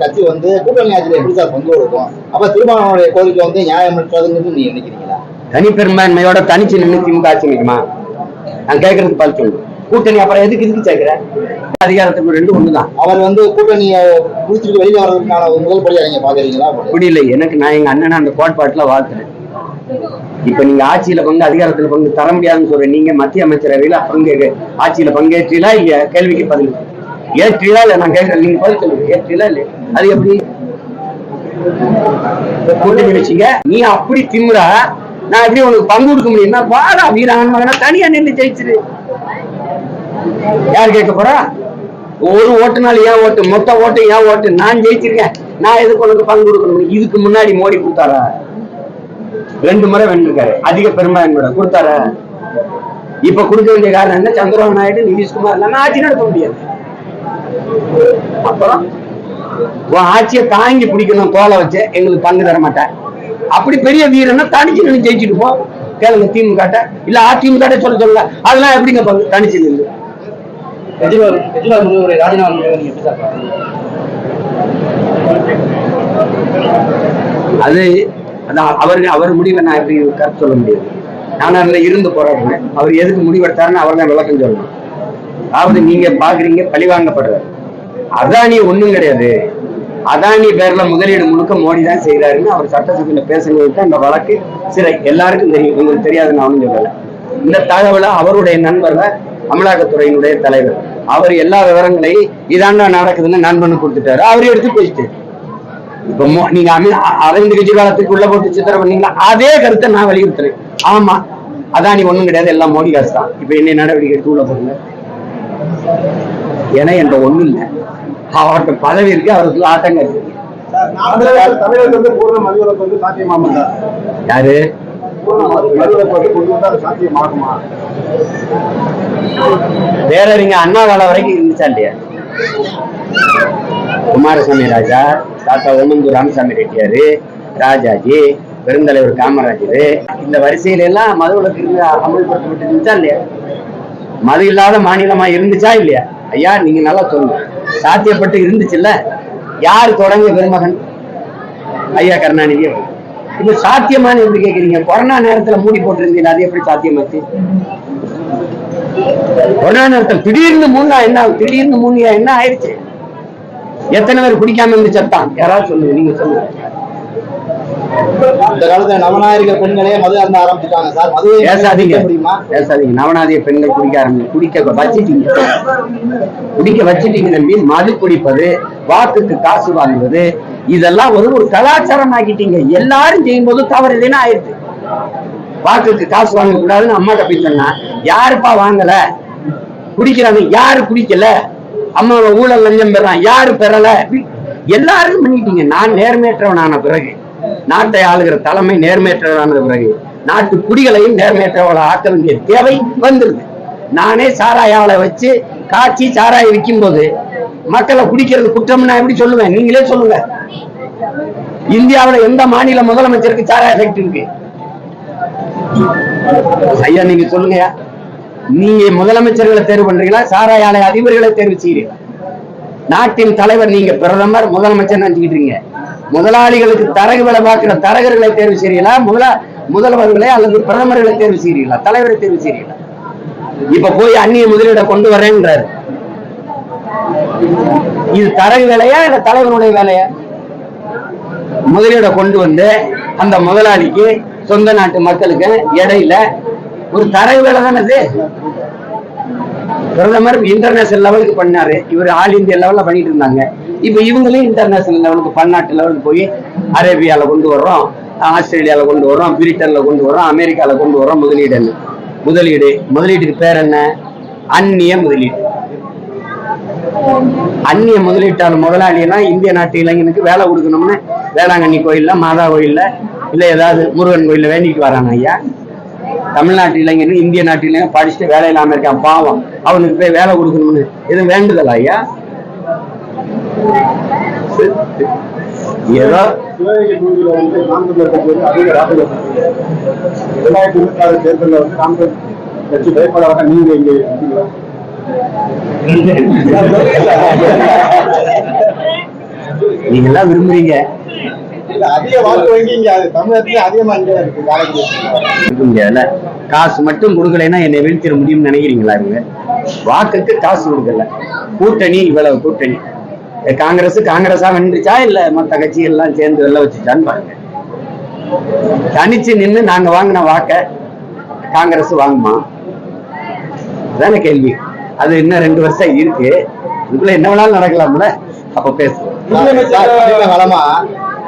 கட்சி வந்து கூட்டணி ஆட்சியில் எப்படி சார் பங்கு கொடுக்கும்? அப்ப திருமாவளவனுடைய கோரிக்கை வந்து நியாயமற்றதுன்னு நீங்க நினைக்கிறீங்களா? தனிப்பெரும்பான்மையோட தனிச்சு நின்று திமுக ஆட்சி நிற்குமா நான் கேட்கறதுக்கு பதில் சொல்லு. கூட்டணி அப்புறம் எதுக்கு இதுக்கு சேர்க்கிறேன் அதிகாரத்துக்கு ரெண்டு ஒண்ணுதான். அவர் வந்து கூட்டணியை முடிச்சுட்டு வெளியில வர்றதுக்கான முதல் படியா நீங்க பாக்குறீங்களா இல்லை. எனக்கு நான் எங்க அண்ணனை அந்த கோட்பாட்டுல வாழ்த்துறேன். இப்ப நீங்க ஆட்சியில பங்கு அதிகாரத்துல பங்கு தர முடியாதுன்னு சொல்றேன் நீங்க மத்திய அமைச்சரவையில பங்கு ஆட்சியில பங்கேற்றீங்களா இல்லையா? கேள்விக்கு பதில். ஏற்றிலா இல்ல நான் கேட்கறேன் நீங்க பதில் சொல்லுங்க. ஏற்றிலா இல்லை. அது எப்படி? கூட்டணி வச்சீங்க. நீ அப்படி திமுறா நான் எப்படி உனக்கு பங்கு கொடுக்க முடியும்னா வாடா வீரான் மகனா தனியா நின்று ஜெயிச்சிரு. யார் கேட்க போறா? ஒரு ஓட்டுனால ஏன் ஓட்டு? மொத்த ஓட்டு ஏன் ஓட்டு? நான் ஜெயிச்சிருக்கேன். நான் எதுக்கு உனக்கு பங்கு கொடுக்கணும் இதுக்கு முன்னாடி மோடி கொடுத்தாரா? ரெண்டு முறை வென்றிருக்காரு. அதிக பெரும்பான்மையோட கொடுத்தாரா? இப்ப கொடுக்க வேண்டிய காரணம் என்ன? சந்திரபாபு நாயுடு நிதிஷ்குமார் நான் ஆட்சி நடத்த முடியாது. அப்புறம் உன் ஆட்சியை தாங்கி பிடிக்கணும் தோலை வச்சு. எங்களுக்கு பங்கு தர மாட்டேன். அப்படி பெரிய வீரன்னா தனிச்சு நின்று ஜெயிச்சுட்டு போ. கேளுங்க திமுக இல்ல அதிமுக சொல்ல சொல்லுங்க அதெல்லாம் எப்படிங்க பங்கு? தனிச்சு நின்று அது அவருக்கு அவர் முடிவை நான் எப்படி கருத்து சொல்ல முடியாது நான் அதுல இருந்து போராடுறேன். அவர் எதுக்கு முடிவெடுத்தாருன்னு அவர் தான் விளக்கம் சொல்லணும். அதாவது நீங்க பாக்குறீங்க பழிவாங்கப்படுறாரு அதானி ஒண்ணும் கிடையாது. அதானி பேர்ல முதலீடு முழுக்க மோடி தான் செய்யறாருன்னு அவர் சட்டசபையில பேசும்போது அந்த வழக்கு சிறை. எல்லாருக்கும் தெரியும். உங்களுக்கு தெரியாது நான் ஒண்ணும் சொல்லல. இந்த தகவலை அவருடைய நண்பர் அமலாக்கத்துறையினுடைய தலைவர் அவர் எல்லா விவரங்களையும் இதாண்டா நடக்குதுன்னு நண்பனு கொடுத்துட்டாரு. அவர் எடுத்து பேசிட்டாரு இப்ப மோ- நீங்க அமி- அ- அரவிந்த் கெஜ்ரிவாலத்துக்கு உள்ள போட்டு சித்திரம் பண்ணீங்களா? அதே கருத்தை நான் வலியுறுத்துறேன். ஆமா. அதான் நீ ஒண்ணும் கிடையாது. எல்லாம் மோடி காசு தான். இப்ப என்ன நடவடிக்கை எடுத்து உள்ள போடுங்க ஏன்னா என்ற ஒண்ணும் இல்லை. அவர்கிட்ட பதவி இருக்கு அவருக்கு ஆட்டங்க இருக்கு. தமிழகத்துல வந்து பூர்ண மதுவிலக்கு வந்து சாத்தியமாமா சார் யாரு மதுவிலக்கு பேரறிஞர் அண்ணா காலம் வரைக்கும் இருந்துச்சா இல்லையா குமாரசாமி ராஜா தாத்தா ஓமந்தூர் ராமசாமி ரெட்டியாரு ராஜாஜி பெருந்தலைவர் காமராஜர். இந்த வரிசையில எல்லாம் மது விலக்கு இருந்து அமல்படுத்தப்பட்டு இருந்துச்சா இல்லையா மது இல்லாத மாநிலமா இருந்துச்சா இல்லையா? ஐயா நீங்க நல்லா சொல்லுங்க. சாத்தியப்பட்டு இருந்துச்சுல்ல? யார் தொடங்க பெருமகன்? ஐயா கருணாநிதி இது சாத்தியமானு எப்படி கேக்குறீங்க? கொரோனா நேரத்துல மூடி போட்டிருந்தீங்க அது எப்படி சாத்தியமாச்சு? கொரோனா நேரத்தில் திடீர்னு மூணா என்ன திடீர்னு மூணியா என்ன ஆயிடுச்சு? எத்தனை பேர் குடிக்காம இருந்து செத்தான் யாராவது சொல்லுங்க நீங்க சொல்லுங்க. இந்த காலத்துல நவநாயக பெண்களே மது அருந்த ஆரம்பிச்சுட்டாங்க சார். மது பேசாதீங்க. பேசாதீங்க. நவநாதிய பெண்கள் குடிக்க ஆரம்பி குடிக்க வச்சிட்டீங்க. குடிக்க வச்சிட்டீங்க நம்பி மது குடிப்பது வாக்குக்கு காசு வாங்குவது இதெல்லாம் ஒரு ஒரு கலாச்சாரம் ஆக்கிட்டீங்க எல்லாரும் செய்யும்போது தவறு இல்லைன்னா ஆயிடுது. வாக்குக்கு காசு வாங்க கூடாதுன்னு அம்மாட்ட போய் சொன்னா யாருப்பா வாங்கல? குடிக்கிறாங்க யாரு குடிக்கல? அம்மா ஊழல் லஞ்சம் பெறான். யாரு பெறல? எல்லாரும் பண்ணிட்டீங்க நான் நேர்மையற்றவனான பிறகு. நாட்டை ஆளுகிற தலைமை நேர்மையற்றவரான பிறகு நாட்டு குடிகளையும் நேர்மையற்றவளை ஆக்க வேண்டிய தேவை வந்துருது நானே சாராய ஆளை வச்சு காய்ச்சி சாராய விற்கும் போது மக்களை குடிக்கிறது குற்றம் நான் எப்படி சொல்லுவேன்? நீங்களே சொல்லுங்க. இந்தியாவுல எந்த மாநில முதலமைச்சருக்கு சாராய ஃபேக்டரி இருக்கு? ஐயா நீங்க சொல்லுங்க நீங்க முதலமைச்சர்களை தேர்வு பண்றீங்களா? சாராய ஆலை அதிபர்களை தேர்வு செய்யறீங்க நாட்டின் தலைவர் நீங்க பிரதமர் முதலமைச்சர் நினைச்சுக்கிட்டு இருக்கீங்க. முதலாளிகளுக்கு தரகு வேலை பார்க்கிற தரகர்களை தேர்வு செய்யலாம் முதலா முதல்வர்களை அல்லது பிரதமர்களை தேர்வு செய்யலாம் தலைவரை தேர்வு செய்யலாம் இப்ப போய் அந்நிய முதலீட கொண்டு வரேன்றாரு. இது தரகு வேலையா இல்ல தலைவனுடைய வேலையா? முதலீட கொண்டு வந்து அந்த முதலாளிக்கு சொந்த நாட்டு மக்களுக்கு இடையில ஒரு தரகு வேலை தானே இது? பிரதமர் இன்டர்நேஷனல் லெவலுக்கு பண்ணாரு. இவர் ஆல் இந்தியா லெவல்ல பண்ணிட்டு இருந்தாங்க. இப்ப இவங்களே இன்டர்நேஷனல் லெவலுக்கு பன்னாட்டு லெவலுக்கு போய் அரேபியால கொண்டு வர்றோம் ஆஸ்திரேலியால கொண்டு வர்றோம் பிரிட்டன்ல கொண்டு வர்றோம் அமெரிக்கால கொண்டு வர்றோம் முதலீடு முதலீடு. முதலீட்டுக்கு பேர் என்ன? அந்நிய முதலீடு. அந்நிய முதலீட்டாளர் முதலாளினா இந்திய நாட்டு இளைஞனுக்கு வேலை கொடுக்கணும்னு வேளாங்கண்ணி கோயில்ல மாதா கோயில்ல இல்ல ஏதாவது முருகன் கோயில்ல வேண்டிட்டு வராங்க ஐயா. தமிழ்நாட்டு இளைஞன் இந்திய நாட்டு இளைஞன் படிச்சுட்டு வேலை இல்லாம இருக்கான் பாவம். அவனுக்கு போய் வேலை கொடுக்கணும்னு. எதுவும் வேண்டுதலா ஐயா? ஏதோ? நீங்க இங்க? நீங்க எல்லாம் விரும்புறீங்க. காசு மட்டும் கொடுக்கலைன்னா என்னை வீழ்த்திட முடியும்னு நினைக்கிறீங்களா இவங்க வாக்குக்கு காசு கொடுக்கல கூட்டணி இவ்வளவு கூட்டணி காங்கிரஸ் காங்கிரஸா வென்றுச்சா இல்ல மத்த கட்சிகள் எல்லாம் சேர்ந்து வெள்ள வச்சுச்சான்னு பாருங்க தனிச்சு நின்னு நாங்க வாங்கின வாக்க காங்கிரஸ் வாங்குமா அதான கேள்வி அது இன்னும் ரெண்டு வருஷம் இருக்கு இதுக்குள்ள என்ன வேணாலும் நடக்கலாம்ல அப்ப பேசுவோம்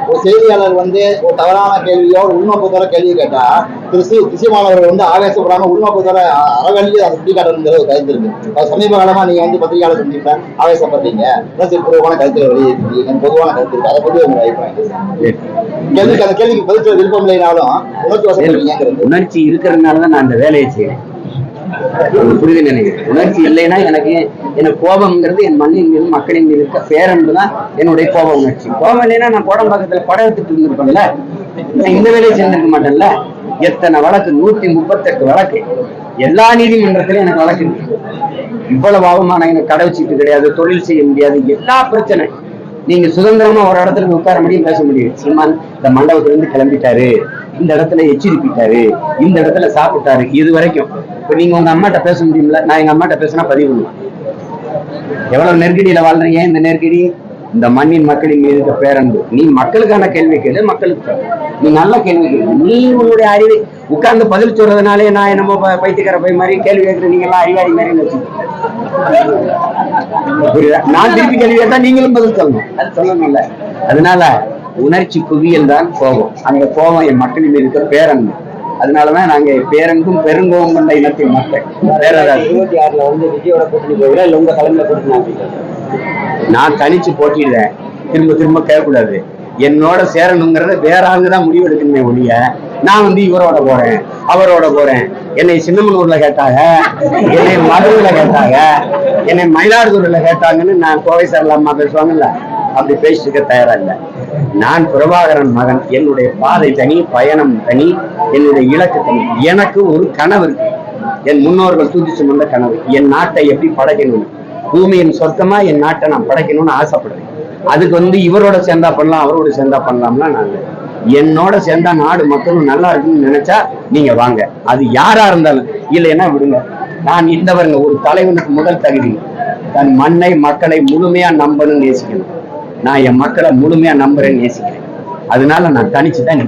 ஒரு செய்தியாளர் வந்து ஒரு தவறான கேள்வியோ ஒரு உண்மை கேள்வி கேட்டா திரு சி. திசைமானவர்கள் வந்து ஆவேசப்படாம உண்மை புத்தர அறவழியில் அதை சுட்டி காட்டணுங்கிற ஒரு கருத்து இருக்கு. அது சமீப காலமா நீங்க வந்து பத்திரிகையாளர் சந்திப்ப ஆவேசப்பட்டீங்க. உணர்ச்சிபூர்வமான கருத்துக்களை வெளியிட்டிருக்கீங்க. பொதுவான கருத்து இருக்கு. அதை பத்தி உங்க அபிப்பிராயம்? கேள்விக்கு அந்த கேள்விக்கு பதில் விருப்பம் இல்லைனாலும் உணர்ச்சி வசப்படுறீங்கிறது உணர்ச்சி இருக்கிறதுனால தான் நான் அந்த வேலையை செய்யறேன் புரியுது நினைக்கிறேன் உணர்ச்சி இல்லைன்னா எனக்கு எனக்கு கோபம்ங்கிறது என் மண்ணின் மீது மக்களின் மீது இருக்க பேரன்பு தான் என்னுடைய கோப உணர்ச்சி. கோபம் இல்லைன்னா நான் கோடம் பக்கத்துல படம் எடுத்துட்டு இருந்திருப்பேன்ல. நான் இந்த வேலையை சேர்ந்திருக்க மாட்டேன்ல. எத்தனை வழக்கு? நூத்தி முப்பத்தெட்டு வழக்கு. எல்லா நீதிமன்றத்திலும் எனக்கு வழக்கு இவ்வளவு அவமானம் எனக்கு கடை வச்சுட்டு கிடையாது தொழில் செய்ய முடியாது எல்லா பிரச்சனை. நீங்க சுதந்திரமா ஒரு இடத்துல உட்கார முடியும் பேச முடியும். சீமான் இந்த மண்டபத்துல இருந்து கிளம்பிட்டாரு. இந்த இடத்துல எச்சரிப்பிட்டாரு இந்த இடத்துல சாப்பிட்டாரு. இது வரைக்கும் இப்ப நீங்க உங்க அம்மாட்ட பேச முடியும்ல? நான் எங்க அம்மாட்ட பேசினா பதிவு பண்ணுவேன். எவ்வளவு நெருக்கடியில வாழ்றீங்க? இந்த நெருக்கடி இந்த மண்ணின் மக்களின் மீது இருக்க பேரன்பு. நீ மக்களுக்கான கேள்வி கேளு மக்களுக்கு நீ நல்ல கேள்வி கேளு. நீ உன்னுடைய அறிவை உட்கார்ந்து பதில் சொல்றதுனாலே நான் என்னமோ பைத்தியக்கார போய் மாதிரி கேள்வி கேட்கற நீங்க எல்லாம் அறிவாளி மாதிரி புரியுதா? நான் திருப்பி கேள்வி கேட்டா நீங்களும் பதில் சொல்லணும். அது சொல்லணும்ல அதனால உணர்ச்சி குவியல் தான் கோபம். அந்த கோபம் என் மக்களின் மீது இருக்க பேரன்பு. அதனாலதான் நாங்க பேரன்பும் பெருங்கோபம் கொண்ட இனத்தின் மக்கள். வேற ஏதாவது இருபத்தி ஆறுல வந்து விஜயோட கூட்டணி போகிறா இல்ல உங்க தலைமையில கூட்டணி நான் தனிச்சு போட்டிடுறேன் திரும்ப திரும்ப கேட்கக்கூடாது. என்னோட சேரணுங்கிறத வேற ஆளுங்க தான் முடிவு எடுக்கணுமே ஒழிய நான் வந்து இவரோட போறேன் அவரோட போறேன். என்னை சின்னமனூர்ல கேட்டாங்க என்னை மதுரையில கேட்டாங்க என்னை மயிலாடுதுறையில கேட்டாங்கன்னு நான் கோவை சரலாமா பேசுவாங்கல்ல அப்படி பேசிக்க தயாரா இல்லை. நான் பிரபாகரன் மகன் என்னுடைய பாதை தனி பயணம் தனி என்னுடைய இலக்கு தனி. எனக்கு ஒரு கனவு இருக்கு. என் முன்னோர்கள் தூக்கி சுமந்த கனவு. என் நாட்டை எப்படி படைக்கணும்? பூமியின் சொர்க்கமா என் நாட்டை நான் படைக்கணும்னு ஆசைப்படுறேன். அதுக்கு வந்து இவரோட சேர்ந்தா பண்ணலாம் அவரோட சேர்ந்தா பண்ணலாம்னா நான் என்னோட சேர்ந்தா நாடு மக்களும் நல்லா இருக்குன்னு நினைச்சா நீங்க வாங்க. அது யாரா இருந்தாலும். இல்லைன்னா விடுங்க. நான் இந்த ஒரு தலைவனுக்கு முதல் தகுதி. தன் மண்ணை மக்களை முழுமையா நம்பணும்னு நேசிக்கணும். நான் என் மக்களை முழுமையா நம்புறேன்னு நேசிக்கிறேன். அதனால நான் தனிச்சு தான்